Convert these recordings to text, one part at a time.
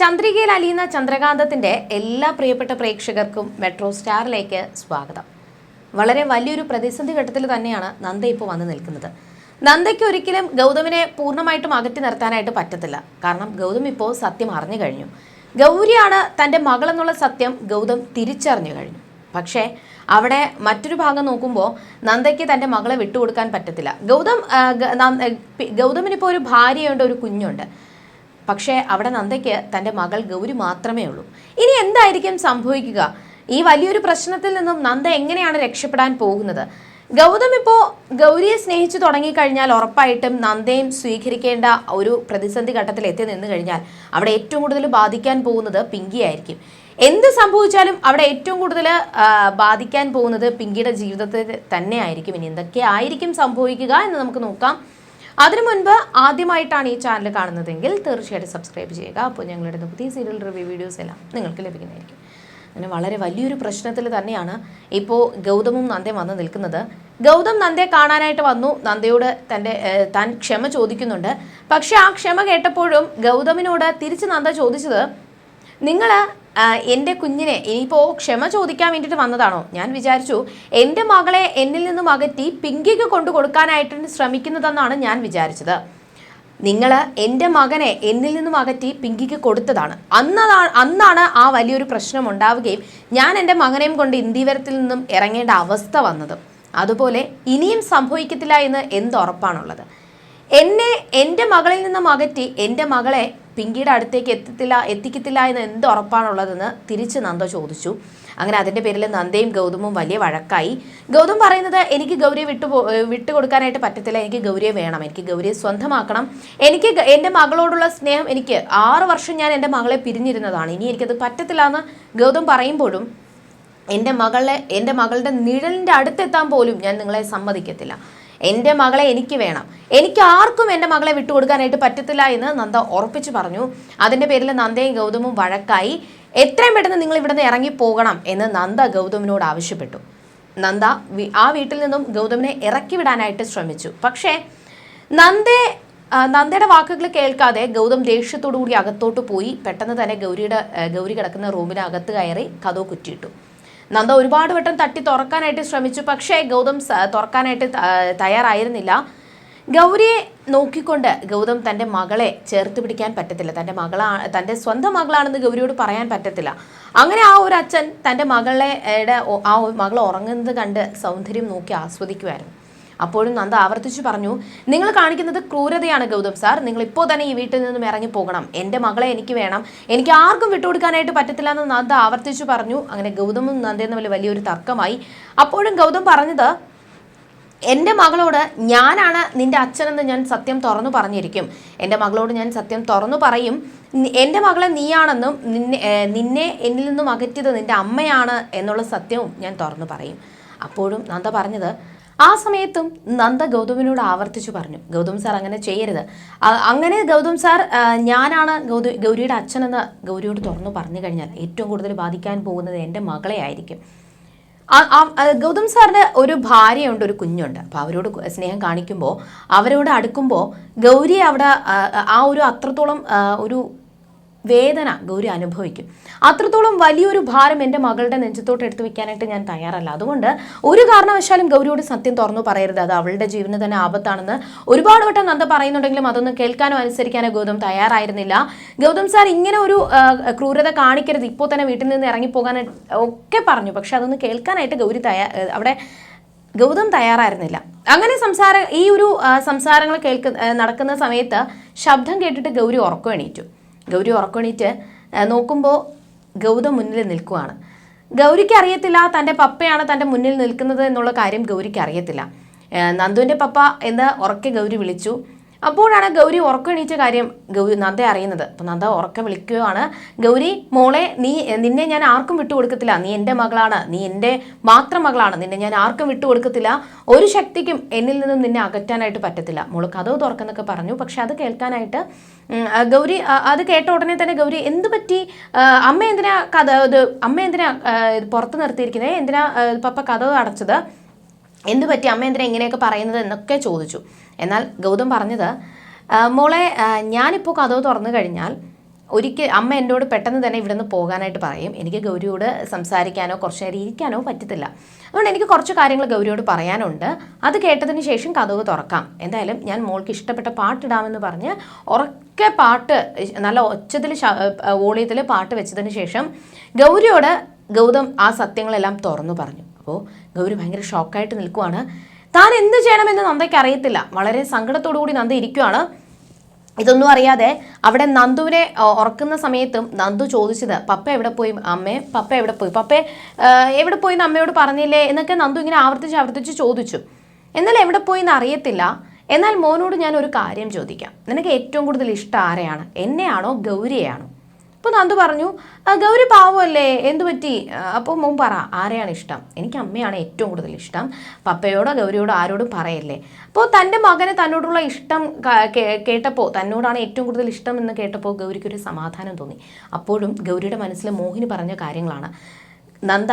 ചന്ദ്രികയിൽ അലിയുന്ന ചന്ദ്രകാന്തത്തിന്റെ എല്ലാ പ്രിയപ്പെട്ട പ്രേക്ഷകർക്കും മെട്രോ സ്റ്റാറിലേക്ക് സ്വാഗതം. വളരെ വലിയൊരു പ്രതിസന്ധി ഘട്ടത്തിൽ തന്നെയാണ് നന്ദ ഇപ്പോൾ വന്നു നിൽക്കുന്നത്. നന്ദയ്ക്ക് ഒരിക്കലും ഗൗതമിനെ പൂർണമായിട്ടും അകറ്റി നിർത്താനായിട്ട് പറ്റത്തില്ല. കാരണം ഗൗതം ഇപ്പോൾ സത്യം അറിഞ്ഞു കഴിഞ്ഞു. ഗൗരിയാണ് തന്റെ മകളെന്നുള്ള സത്യം ഗൗതം തിരിച്ചറിഞ്ഞു കഴിഞ്ഞു. പക്ഷേ അവിടെ മറ്റൊരു ഭാഗം നോക്കുമ്പോൾ നന്ദയ്ക്ക് തന്റെ മകളെ വിട്ടുകൊടുക്കാൻ പറ്റത്തില്ല. ഗൗതം ഗൗതമിനിപ്പോൾ ഒരു ഭാര്യയുണ്ട് ഒരു കുഞ്ഞുണ്ട്. പക്ഷേ അവിടെ നന്ദയ്ക്ക് തന്റെ മകൾ ഗൗരി മാത്രമേ ഉള്ളൂ. ഇനി എന്തായിരിക്കും സംഭവിക്കുക? ഈ വലിയൊരു പ്രശ്നത്തിൽ നിന്നും നന്ദ എങ്ങനെയാണ് രക്ഷപ്പെടാൻ പോകുന്നത്? ഗൗതം ഇപ്പോൾ ഗൗരിയെ സ്നേഹിച്ചു തുടങ്ങിക്കഴിഞ്ഞാൽ ഉറപ്പായിട്ടും നന്ദയും സ്വീകരിക്കേണ്ട ഒരു പ്രതിസന്ധി ഘട്ടത്തിൽ എത്തി നിന്ന് കഴിഞ്ഞാൽ അവിടെ ഏറ്റവും കൂടുതൽ ബാധിക്കാൻ പോകുന്നത് പിങ്കി ആയിരിക്കും. എന്ത് സംഭവിച്ചാലും അവിടെ ഏറ്റവും കൂടുതൽ ബാധിക്കാൻ പോകുന്നത് പിങ്കിയുടെ ജീവിതത്തിൽ തന്നെ ആയിരിക്കും. ഇനി എന്തൊക്കെ ആയിരിക്കും സംഭവിക്കുക എന്ന് നമുക്ക് നോക്കാം. അതിനു മുൻപ് ആദ്യമായിട്ടാണ് ഈ ചാനൽ കാണുന്നതെങ്കിൽ തീർച്ചയായിട്ടും സബ്സ്ക്രൈബ് ചെയ്യുക. അപ്പോൾ ഞങ്ങളുടെ പുതിയ സീരിയൽ റിവ്യൂ വീഡിയോസ് എല്ലാം നിങ്ങൾക്ക് ലഭിക്കുന്നതായിരിക്കും. അങ്ങനെ വളരെ വലിയൊരു പ്രശ്നത്തിൽ തന്നെയാണ് ഇപ്പോൾ ഗൗതമും നന്ദയും വന്ന് നിൽക്കുന്നത്. ഗൗതം നന്ദയെ കാണാനായിട്ട് വന്നു. നന്ദയോട് തന്റെ താൻ ക്ഷമ ചോദിക്കുന്നുണ്ട്. പക്ഷേ ആ ക്ഷമ കേട്ടപ്പോഴും ഗൗതമിനോട് തിരിച്ച് നന്ദ ചോദിച്ചത് നിങ്ങൾ എന്റെ കുഞ്ഞിനെ ഇനിയിപ്പോൾ ക്ഷമ ചോദിക്കാൻ വേണ്ടിയിട്ട് വന്നതാണോ? ഞാൻ വിചാരിച്ചു എന്റെ മകളെ എന്നിൽ നിന്നും അകറ്റി പിങ്കിക്ക് കൊണ്ടു കൊടുക്കാനായിട്ട് ശ്രമിക്കുന്നതെന്നാണ് ഞാൻ വിചാരിച്ചത്. നിങ്ങൾ എന്റെ മകനെ എന്നിൽ നിന്നും അകറ്റി പിങ്കിക്ക് കൊടുത്തതാണ്. അന്നതാണ് അന്നാണ് ആ വലിയൊരു പ്രശ്നം ഉണ്ടാവുകയും ഞാൻ എന്റെ മകനെയും കൊണ്ട് ഇന്ത്യവരത്തിൽ നിന്നും ഇറങ്ങേണ്ട അവസ്ഥ വന്നത്. അതുപോലെ ഇനിയും സംഭവിക്കത്തില്ല എന്ന് എന്തുറപ്പാണുള്ളത്? എന്നെ എന്റെ മകളിൽ നിന്നും അകറ്റി എന്റെ മകളെ പിങ്കിയുടെ അടുത്തേക്ക് എത്തത്തില്ല എത്തിക്കത്തില്ല എന്ന് എന്ത് ഉറപ്പാണുള്ളതെന്ന് തിരിച്ച് നന്ദ ചോദിച്ചു. അങ്ങനെ അതിന്റെ പേരിൽ നന്ദയും ഗൗതമും വലിയ വഴക്കായി. ഗൗതം പറയുന്നത് എനിക്ക് ഗൗരിയെ വിട്ടു വിട്ടുകൊടുക്കാനായിട്ട് വിട്ടു കൊടുക്കാനായിട്ട് പറ്റത്തില്ല എനിക്ക് ഗൗരിയെ വേണം എനിക്ക് ഗൗരിയെ സ്വന്തമാക്കണം. എനിക്ക് എന്റെ മകളോടുള്ള സ്നേഹം എനിക്ക് ആറ് വർഷം ഞാൻ എന്റെ മകളെ പിരിഞ്ഞിരുന്നതാണ്. ഇനി എനിക്കത് പറ്റത്തില്ല എന്ന് ഗൗതം പറയുമ്പോഴും എന്റെ മകളെ എന്റെ മകളുടെ നിഴലിന്റെ അടുത്തെത്താൻ പോലും ഞാൻ നിങ്ങളെ സമ്മതിക്കത്തില്ല. എന്റെ മകളെ എനിക്ക് വേണം. എനിക്ക് ആർക്കും എന്റെ മകളെ വിട്ടുകൊടുക്കാനായിട്ട് പറ്റത്തില്ല എന്ന് നന്ദ ഉറപ്പിച്ചു പറഞ്ഞു. അതിന്റെ പേരിൽ നന്ദയും ഗൗതമും വഴക്കായി എത്രയും പെട്ടെന്ന് നിങ്ങൾ ഇവിടുന്ന് ഇറങ്ങി പോകണം എന്ന് നന്ദ ഗൗതമിനോട് ആവശ്യപ്പെട്ടു. നന്ദ ആ വീട്ടിൽ നിന്നും ഗൗതമിനെ ഇറക്കി വിടാനായിട്ട് ശ്രമിച്ചു. പക്ഷേ നന്ദേ നന്ദയുടെ വാക്കുകൾ കേൾക്കാതെ ഗൗതം ദേഷ്യത്തോടു കൂടി അകത്തോട്ട് പോയി. പെട്ടെന്ന് തന്നെ ഗൗരിയുടെ ഗൗരി കിടക്കുന്ന റൂമിനകത്ത് കയറി കഥ കുറ്റിയിട്ടു. നന്ദ ഒരുപാട് വട്ടം തട്ടി തുറക്കാനായിട്ട് ശ്രമിച്ചു. പക്ഷേ ഗൗതം തുറക്കാനായിട്ട് തയ്യാറായിരുന്നില്ല. ഗൗരിയെ നോക്കിക്കൊണ്ട് ഗൗതം തന്റെ മകളെ ചേർത്ത് പിടിക്കാൻ പറ്റത്തില്ല. തന്റെ മകളാ തന്റെ സ്വന്തം മകളാണെന്ന് ഗൗരിയോട് പറയാൻ പറ്റത്തില്ല. അങ്ങനെ ആ ഒരു അച്ഛൻ തന്റെ മകളെ ആ മകൾ ഉറങ്ങുന്നത് കണ്ട് സൗന്ദര്യം നോക്കി ആസ്വദിക്കുമായിരുന്നു അപ്പോഴും നന്ദ ആവർത്തിച്ചു പറഞ്ഞു നിങ്ങൾ കാണിക്കുന്നത് ക്രൂരതയാണ് ഗൗതം സാർ. നിങ്ങൾ ഇപ്പോൾ തന്നെ ഈ വീട്ടിൽ നിന്നും ഇറങ്ങി പോകണം. എന്റെ മകളെ എനിക്ക് വേണം. എനിക്ക് ആർക്കും വിട്ടുകൊടുക്കാനായിട്ട് പറ്റത്തില്ല എന്ന് നന്ദ ആവർത്തിച്ചു പറഞ്ഞു. അങ്ങനെ ഗൗതമും നന്ദയും തമ്മിൽ വലിയൊരു തർക്കമായി. അപ്പോഴും ഗൗതം പറഞ്ഞത് എന്റെ മകളോട് ഞാനാണ് നിന്റെ അച്ഛനെന്ന് ഞാൻ സത്യം തുറന്നു പറഞ്ഞിരിക്കും. എന്റെ മകളോട് ഞാൻ സത്യം തുറന്നു പറയും. എന്റെ മകളെ നീയാണെന്നും നിന്നെ നിന്നെ എന്നിൽ നിന്നും അകറ്റിയത് നിന്റെ അമ്മയാണ് എന്നുള്ള സത്യവും ഞാൻ തുറന്നു പറയും. അപ്പോഴും നന്ദ പറഞ്ഞത് ആ സമയത്തും നന്ദ ഗൗതമിനോട് ആവർത്തിച്ചു പറഞ്ഞു. ഗൗതം സാർ അങ്ങനെ ചെയ്യരുത്. അങ്ങനെ ഗൗതം സാർ ഞാനാണ് ഗൗത ഗൗരിയുടെ അച്ഛനെന്ന് ഗൗരിയോട് തുറന്നു പറഞ്ഞു കഴിഞ്ഞാൽ ഏറ്റവും കൂടുതൽ ബാധിക്കാൻ പോകുന്നത് എന്റെ മകളെ ആയിരിക്കും. ഗൗതം സാറിന് ഒരു ഭാര്യയുണ്ട് ഒരു കുഞ്ഞുണ്ട്. അപ്പോൾ അവരോട് സ്നേഹം കാണിക്കുമ്പോൾ അവരോട് അടുക്കുമ്പോൾ ഗൗരി അവിടെ ആ ഒരു അത്രത്തോളം ഒരു വേദന ഗൗരി അനുഭവിക്കും. അത്രത്തോളം വലിയൊരു ഭാരം എന്റെ മകളുടെ നെഞ്ചത്തോട്ട് എടുത്തു വെക്കാനായിട്ട് ഞാൻ തയ്യാറല്ല. അതുകൊണ്ട് ഒരു കാരണവശാലും ഗൗരിയോട് സത്യം തുറന്നു പറയരുത്. അത് അവളുടെ ജീവന് തന്നെ ആപത്താണെന്ന് ഒരുപാട് വട്ടം നന്ദ പറയുന്നുണ്ടെങ്കിലും അതൊന്നും കേൾക്കാനോ അനുസരിക്കാനോ ഗൗതം തയ്യാറായിരുന്നില്ല. ഗൗതം സാർ ഇങ്ങനെ ഒരു ക്രൂരത കാണിക്കരുത്. ഇപ്പോൾ തന്നെ വീട്ടിൽ നിന്ന് ഇറങ്ങിപ്പോകാൻ ഒക്കെ പറഞ്ഞു. പക്ഷെ അതൊന്നും കേൾക്കാനായിട്ട് ഗൗരി തയ്യാ അവിടെ ഗൗതം തയ്യാറായിരുന്നില്ല. അങ്ങനെ സംസാര ഈ ഒരു സംസാരങ്ങൾ കേൾക്ക ആ, നടക്കുന്ന സമയത്ത് ശബ്ദം കേട്ടിട്ട് ഗൗരി ഉറക്കം എണീറ്റു. ഗൗരി ഉറക്കണീറ്റ് നോക്കുമ്പോൾ ഗൗതം മുന്നിൽ നിൽക്കുവാണ്. ഗൗരിക്ക് അറിയത്തില്ല തന്റെ പപ്പയാണ് തന്റെ മുന്നിൽ നിൽക്കുന്നത് എന്നുള്ള കാര്യം ഗൗരിക്ക് അറിയത്തില്ല. നന്ദുവിന്റെ പപ്പ എന്ന് ഉറക്കെ ഗൗരി വിളിച്ചു. അപ്പോഴാണ് ഗൗരി ഉറക്കമെണീച്ച കാര്യം ഗൗരി നന്ദ അറിയുന്നത്. അപ്പോൾ നന്ദ ഉറക്കം വിളിക്കുകയാണ്. ഗൗരി മോളെ നീ നിന്നെ ഞാൻ ആർക്കും വിട്ടുകൊടുക്കത്തില്ല. നീ എന്റെ മകളാണ്. നീ എന്റെ മാത്രം മകളാണ് നിന്നെ ഞാൻ ആർക്കും വിട്ടുകൊടുക്കത്തില്ല. ഒരു ശക്തിക്കും എന്നിൽ നിന്നും നിന്നെ അകറ്റാനായിട്ട് പറ്റത്തില്ല. മോൾ കഥവ് തുറക്കുന്നൊക്കെ പറഞ്ഞു. പക്ഷെ അത് കേൾക്കാനായിട്ട് ഗൗരി അത് കേട്ട ഉടനെ തന്നെ ഗൗരി എന്ത് പറ്റി? അമ്മ എന്തിനാ കഥ അമ്മ എന്തിനാ പുറത്ത് നിർത്തിയിരിക്കുന്നത് എന്തിനാ പപ്പ കഥവ് അടച്ചത്? എന്ത് പറ്റി? അമ്മ എന്തിനാ ഇങ്ങനെയൊക്കെ പറയുന്നത് എന്നൊക്കെ ചോദിച്ചു. എന്നാൽ ഗൗതം പറഞ്ഞത് മോളെ ഞാനിപ്പോൾ കഥവ് തുറന്നു കഴിഞ്ഞാൽ ഒരിക്കൽ അമ്മ എന്നോട് പെട്ടെന്ന് തന്നെ ഇവിടെ നിന്ന് പോകാനായിട്ട് പറയും. എനിക്ക് ഗൗരിയോട് സംസാരിക്കാനോ കുറച്ച് നേരം ഇരിക്കാനോ പറ്റത്തില്ല. അതുകൊണ്ട് എനിക്ക് കുറച്ച് കാര്യങ്ങൾ ഗൗരിയോട് പറയാനുണ്ട്. അത് കേട്ടതിന് ശേഷം കഥവ് തുറക്കാം. എന്തായാലും ഞാൻ മോൾക്ക് ഇഷ്ടപ്പെട്ട പാട്ടിടാമെന്ന് പറഞ്ഞ് ഉറക്കെ പാട്ട് നല്ല ഒച്ചത്തിൽ വോളിയത്തിൽ പാട്ട് വെച്ചതിന് ശേഷം ഗൗരിയോട് ഗൗതം ആ സത്യങ്ങളെല്ലാം തുറന്നു പറഞ്ഞു. അപ്പോൾ ഗൗരി ഭയങ്കര ഷോക്കായിട്ട് നിൽക്കുവാണ്. താൻ എന്ത് ചെയ്യണമെന്ന് നന്ദയ്ക്ക് അറിയത്തില്ല. വളരെ സങ്കടത്തോടു കൂടി നന്ദ ഇരിക്കുവാണ്. ഇതൊന്നും അറിയാതെ അവിടെ നന്ദുവിനെ ഉറക്കുന്ന സമയത്തും നന്ദു ചോദിച്ചത് പപ്പ എവിടെ പോയി? അമ്മേ പപ്പ എവിടെ പോയി? പപ്പ എവിടെ പോയി എന്ന് അമ്മയോട് പറഞ്ഞില്ലേ? എന്നൊക്കെ നന്ദു ഇങ്ങനെ ആവർത്തിച്ച് ആവർത്തിച്ച് ചോദിച്ചു. എന്നാൽ എവിടെ പോയി എന്ന് അറിയത്തില്ല. എന്നാൽ മോനോട് ഞാൻ ഒരു കാര്യം ചോദിക്കാം. നിനക്ക് ഏറ്റവും കൂടുതൽ ഇഷ്ടം ആരെയാണ്? എന്നെയാണോ ഗൗരിയെയാണോ? അപ്പോൾ നന്ദു പറഞ്ഞു ഗൗരി പാവമല്ലേ? എന്തു പറ്റി? അപ്പോൾ മോൻ പറ ആരെയാണ് ഇഷ്ടം? എനിക്ക് അമ്മയാണ് ഏറ്റവും കൂടുതൽ ഇഷ്ടം. പപ്പയോടോ ഗൗരിയോടോ ആരോടും പറയല്ലേ. അപ്പോൾ തന്റെ മകനെ തന്നോടുള്ള ഇഷ്ടം കേട്ടപ്പോൾ തന്നോടാണ് ഏറ്റവും കൂടുതൽ ഇഷ്ടം എന്ന് കേട്ടപ്പോൾ ഗൗരിക്കൊരു സമാധാനം തോന്നി. അപ്പോഴും ഗൗരിയുടെ മനസ്സിൽ മോഹിനി പറഞ്ഞ കാര്യങ്ങളാണ്. നന്ദ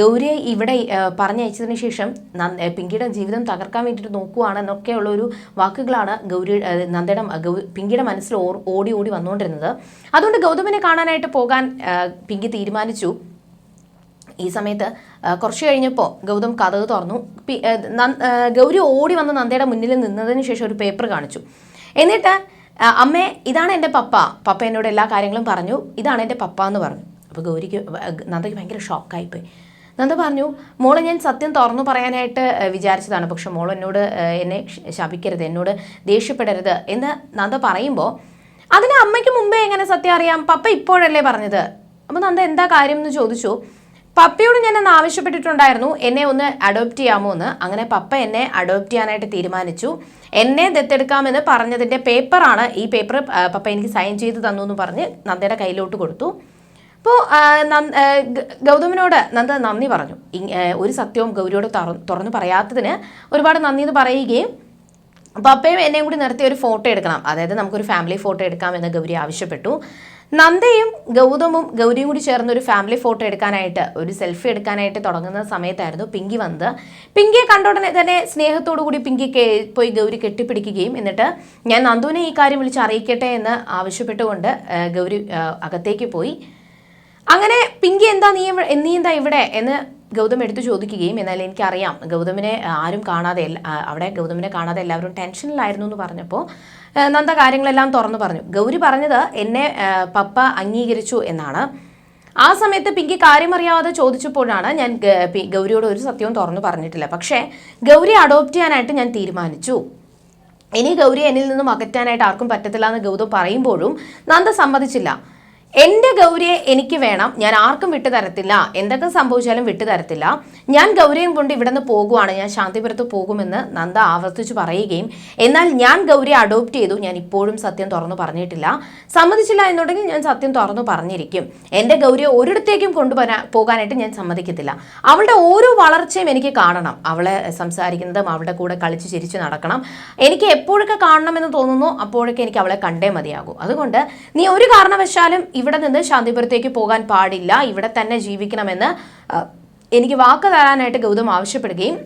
ഗൗരിയെ ഇവിടെ പറഞ്ഞയച്ചതിന് ശേഷം പിങ്കിയുടെ ജീവിതം തകർക്കാൻ വേണ്ടിയിട്ട് നോക്കുവാണ് എന്നൊക്കെയുള്ള ഒരു വാക്കുകളാണ് ഗൗരി നന്ദയുടെ പിങ്കിയുടെ മനസ്സിൽ ഓടി ഓടി വന്നുകൊണ്ടിരുന്നത്. അതുകൊണ്ട് ഗൗതമിനെ കാണാനായിട്ട് പോകാൻ പിങ്കി തീരുമാനിച്ചു. ഈ സമയത്ത് കുറച്ച് കഴിഞ്ഞപ്പോൾ ഗൗതം കഥക് തുറന്നു. ഗൗരി ഓടി വന്ന് നന്ദയുടെ മുന്നിൽ നിന്നതിന് ശേഷം ഒരു പേപ്പർ കാണിച്ചു. എന്നിട്ട് അമ്മേ ഇതാണ് എന്റെ പപ്പ. പപ്പ എന്നോട് എല്ലാ കാര്യങ്ങളും പറഞ്ഞു. ഇതാണ് എന്റെ പപ്പ എന്ന് പറഞ്ഞു. അപ്പോൾ ഗൗരിക്ക് നന്ദയ്ക്ക് ഭയങ്കര ഷോക്കായിപ്പോയി നന്ദ പറഞ്ഞു മോളെ ഞാൻ സത്യം തുറന്നു പറയാനായിട്ട് വിചാരിച്ചതാണ്. പക്ഷെ മോൾ എന്നോട് എന്നെ ശപിക്കരുത് എന്നോട് ദേഷ്യപ്പെടരുത് എന്ന് നന്ദ പറയുമ്പോൾ അതിന് അമ്മയ്ക്ക് മുമ്പേ എങ്ങനെ സത്യം അറിയാം? പപ്പ ഇപ്പോഴല്ലേ പറഞ്ഞത്? അപ്പോൾ നന്ദ എന്താ കാര്യം എന്ന് ചോദിച്ചു പപ്പയോട് ഞാൻ അന്ന് ആവശ്യപ്പെട്ടിട്ടുണ്ടായിരുന്നു എന്നെ ഒന്ന് അഡോപ്റ്റ് ചെയ്യാമോ എന്ന്. അങ്ങനെ പപ്പ എന്നെ അഡോപ്റ്റ് ചെയ്യാനായിട്ട് തീരുമാനിച്ചു. എന്നെ ദത്തെടുക്കാമെന്ന് പറഞ്ഞതിന്റെ പേപ്പറാണ് ഈ പേപ്പർ പപ്പ എനിക്ക് സൈൻ ചെയ്ത് തന്നു എന്ന് പറഞ്ഞ് നന്ദയുടെ കയ്യിലോട്ട് കൊടുത്തു. അപ്പോൾ ഗൗതമിനോട് നന്ദ നന്ദി പറഞ്ഞു. ഒരു സത്യവും ഗൗരിയോട് തുറ- തുറന്നു പറയാത്തതിന് ഒരുപാട് നന്ദി എന്ന് പറയുകയും പപ്പയും എന്നെയും കൂടി നിർത്തി ഒരു ഫോട്ടോ എടുക്കണം. അതായത് നമുക്കൊരു ഫാമിലി ഫോട്ടോ എടുക്കാം എന്ന് ഗൗരി ആവശ്യപ്പെട്ടു. നന്ദയും ഗൗതമും ഗൗരിയും കൂടി ചേർന്ന് ഒരു ഫാമിലി ഫോട്ടോ എടുക്കാനായിട്ട് ഒരു സെൽഫി എടുക്കാനായിട്ട് തുടങ്ങുന്ന സമയത്തായിരുന്നു പിങ്കി വന്നത്. പിങ്കിയെ കണ്ട ഉടനെ തന്നെ സ്നേഹത്തോടു കൂടി പിങ്കി പോയി ഗൗരി കെട്ടിപ്പിടിക്കുകയും എന്നിട്ട് ഞാൻ നന്ദുവിനെ ഈ കാര്യം വിളിച്ച് അറിയിക്കട്ടെ എന്ന് ആവശ്യപ്പെട്ടുകൊണ്ട് ഗൗരി അകത്തേക്ക് പോയി. അങ്ങനെ പിങ്കി എന്താ നീ നീ എന്താ ഇവിടെ എന്ന് ഗൗതം എടുത്തു ചോദിക്കുകയും എന്നാൽ എനിക്കറിയാം. ഗൗതമിനെ ആരും കാണാതെ അവിടെ ഗൗതമിനെ കാണാതെ എല്ലാവരും ടെൻഷനിലായിരുന്നു എന്ന് പറഞ്ഞപ്പോൾ നന്ദ കാര്യങ്ങളെല്ലാം തുറന്നു പറഞ്ഞു. ഗൗരി പറഞ്ഞത് എന്നെ പപ്പ അംഗീകരിച്ചു എന്നാണ്. ആ സമയത്ത് പിങ്കി കാര്യമറിയാതെ ചോദിച്ചപ്പോഴാണ് ഞാൻ ഗൗരിയോട് ഒരു സത്യവും തുറന്നു പറഞ്ഞിട്ടില്ല. പക്ഷേ ഗൗരി അഡോപ്റ്റ് ചെയ്യാനായിട്ട് ഞാൻ തീരുമാനിച്ചു. ഇനി ഗൗരി എന്നിൽ നിന്നും അകറ്റാനായിട്ട് ആർക്കും പറ്റത്തില്ല എന്ന് ഗൗതം പറയുമ്പോഴും നന്ദ സമ്മതിച്ചില്ല. എന്റെ ഗൗരിയെ എനിക്ക് വേണം. ഞാൻ ആർക്കും വിട്ടു തരത്തില്ല. എന്തൊക്കെ സംഭവിച്ചാലും വിട്ടു തരത്തില്ല. ഞാൻ ഗൗരിയും കൊണ്ട് ഇവിടെ നിന്ന് പോകുവാണ്. ഞാൻ ശാന്തിപുരത്ത് പോകുമെന്ന് നന്ദ ആവർത്തിച്ചു പറയുകയും എന്നാൽ ഞാൻ ഗൗരിയെ അഡോപ്റ്റ് ചെയ്തു. ഞാൻ ഇപ്പോഴും സത്യം തുറന്നു പറഞ്ഞിട്ടില്ല. സമ്മതിച്ചില്ല എന്നുണ്ടെങ്കിൽ ഞാൻ സത്യം തുറന്നു പറഞ്ഞിരിക്കും. എന്റെ ഗൗരിയെ ഒരിടത്തേക്കും കൊണ്ടുപോകാൻ പോകാനായിട്ട് ഞാൻ സമ്മതിക്കത്തില്ല. അവളുടെ ഓരോ വളർച്ചയും എനിക്ക് കാണണം. അവളെ സംസാരിക്കുന്നതും അവളുടെ കൂടെ കളിച്ച് ചിരിച്ച് നടക്കണം. എനിക്ക് എപ്പോഴൊക്കെ കാണണമെന്ന് തോന്നുന്നു അപ്പോഴൊക്കെ എനിക്ക് അവളെ കണ്ടേ മതിയാകൂ. അതുകൊണ്ട് നീ ഒരു കാരണവശാലും ഇവിടെ നിന്ന് ശാന്തിപുരത്തേക്ക് പോകാൻ പാടില്ല. ഇവിടെ തന്നെ ജീവിക്കണമെന്ന് എനിക്ക് വാക്ക് തരാനായിട്ട് ഗൗതം ആവശ്യപ്പെടുകയും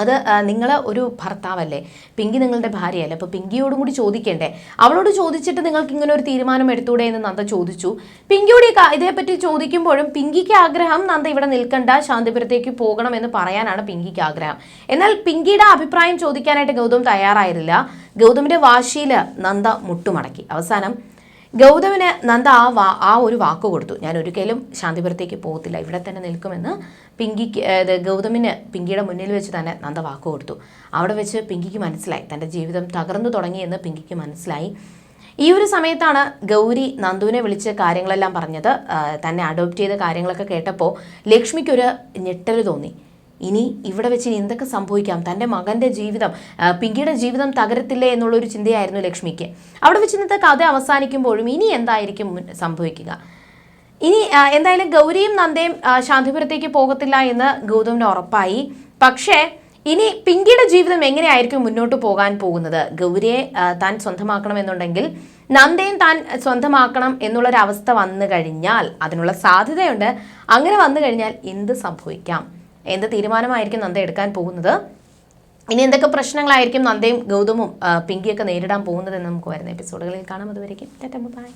അത് നിങ്ങൾ ഒരു ഭർത്താവല്ലേ പിങ്കി നിങ്ങളുടെ ഭാര്യയല്ലേ അപ്പോൾ പിങ്കിയോടും കൂടി ചോദിക്കേണ്ടേ? അവളോട് ചോദിച്ചിട്ട് നിങ്ങൾക്ക് ഇങ്ങനെ ഒരു തീരുമാനം എടുത്തൂടെ എന്ന് നന്ദ ചോദിച്ചു. പിങ്കിയോട് ഇതേപ്പറ്റി ചോദിക്കുമ്പോഴും പിങ്കിക്ക് ആഗ്രഹം നന്ദ ഇവിടെ നിൽക്കണ്ട ശാന്തിപുരത്തേക്ക് പോകണം എന്ന് പറയാനാണ് പിങ്കിക്ക് ആഗ്രഹം. എന്നാൽ പിങ്കിയുടെ അഭിപ്രായം ചോദിക്കാനായിട്ട് ഗൗതം തയ്യാറായിരുന്നില്ല. ഗൗതമിന്റെ വാശിയിൽ നന്ദ മുട്ടുമടക്കി. അവസാനം ഗൗതമിന് നന്ദ ആ വാ ആ ഒരു വാക്ക് കൊടുത്തു. ഞാൻ ഒരിക്കലും ശാന്തിപുരത്തേക്ക് പോകത്തില്ല. ഇവിടെ തന്നെ നിൽക്കുമെന്ന് പിങ്കിക്ക് ഗൗതമിന് പിങ്കിയുടെ മുന്നിൽ വെച്ച് തന്നെ നന്ദ വാക്ക് കൊടുത്തു. അവിടെ വെച്ച് പിങ്കിക്ക് മനസ്സിലായി. തന്റെ ജീവിതം തകർന്നു തുടങ്ങിയെന്ന് പിങ്കിക്ക് മനസ്സിലായി. ഈ ഒരു സമയത്താണ് ഗൗരി നന്ദുവിനെ വിളിച്ച് കാര്യങ്ങളെല്ലാം പറഞ്ഞത്. തന്നെ അഡോപ്റ്റ് ചെയ്ത കാര്യങ്ങളൊക്കെ കേട്ടപ്പോൾ ലക്ഷ്മിക്കൊരു ഞെട്ടൽ തോന്നി. ഇനി ഇവിടെ വെച്ച് എന്തൊക്കെ സംഭവിക്കാം? തന്റെ മകന്റെ ജീവിതം പിങ്കിയുടെ ജീവിതം തകരത്തില്ലേ എന്നുള്ളൊരു ചിന്തയായിരുന്നു ലക്ഷ്മിക്ക്. അവിടെ വെച്ച് ഇന്നത്തെ കഥ അവസാനിക്കുമ്പോഴും ഇനി എന്തായിരിക്കും സംഭവിക്കുക? ഇനി എന്തായാലും ഗൗരിയും നന്ദയും ശാന്തിപുരത്തേക്ക് പോകത്തില്ല എന്ന് ഗൗതമിന് ഉറപ്പായി. പക്ഷേ ഇനി പിങ്കിയുടെ ജീവിതം എങ്ങനെയായിരിക്കും മുന്നോട്ട് പോകാൻ പോകുന്നത്? ഗൗരിയെ താൻ താൻ സ്വന്തമാക്കണമെന്നുണ്ടെങ്കിൽ നന്ദയും താൻ സ്വന്തമാക്കണം എന്നുള്ളൊരവസ്ഥ വന്നു കഴിഞ്ഞാൽ അതിനുള്ള സാധ്യതയുണ്ട്. അങ്ങനെ വന്നു കഴിഞ്ഞാൽ എന്ത് സംഭവിക്കാം? എന്ത് തീരുമാനമായിരിക്കും നന്ദ എടുക്കാൻ പോകുന്നത്? ഇനി എന്തൊക്കെ പ്രശ്നങ്ങളായിരിക്കും നന്ദയും ഗൗതമും പിങ്കിയൊക്കെ നേരിടാൻ പോകുന്നത് എന്ന് നമുക്ക് വരുന്ന എപ്പിസോഡുകളിൽ കാണാം. അതുവരെയും ബൈ.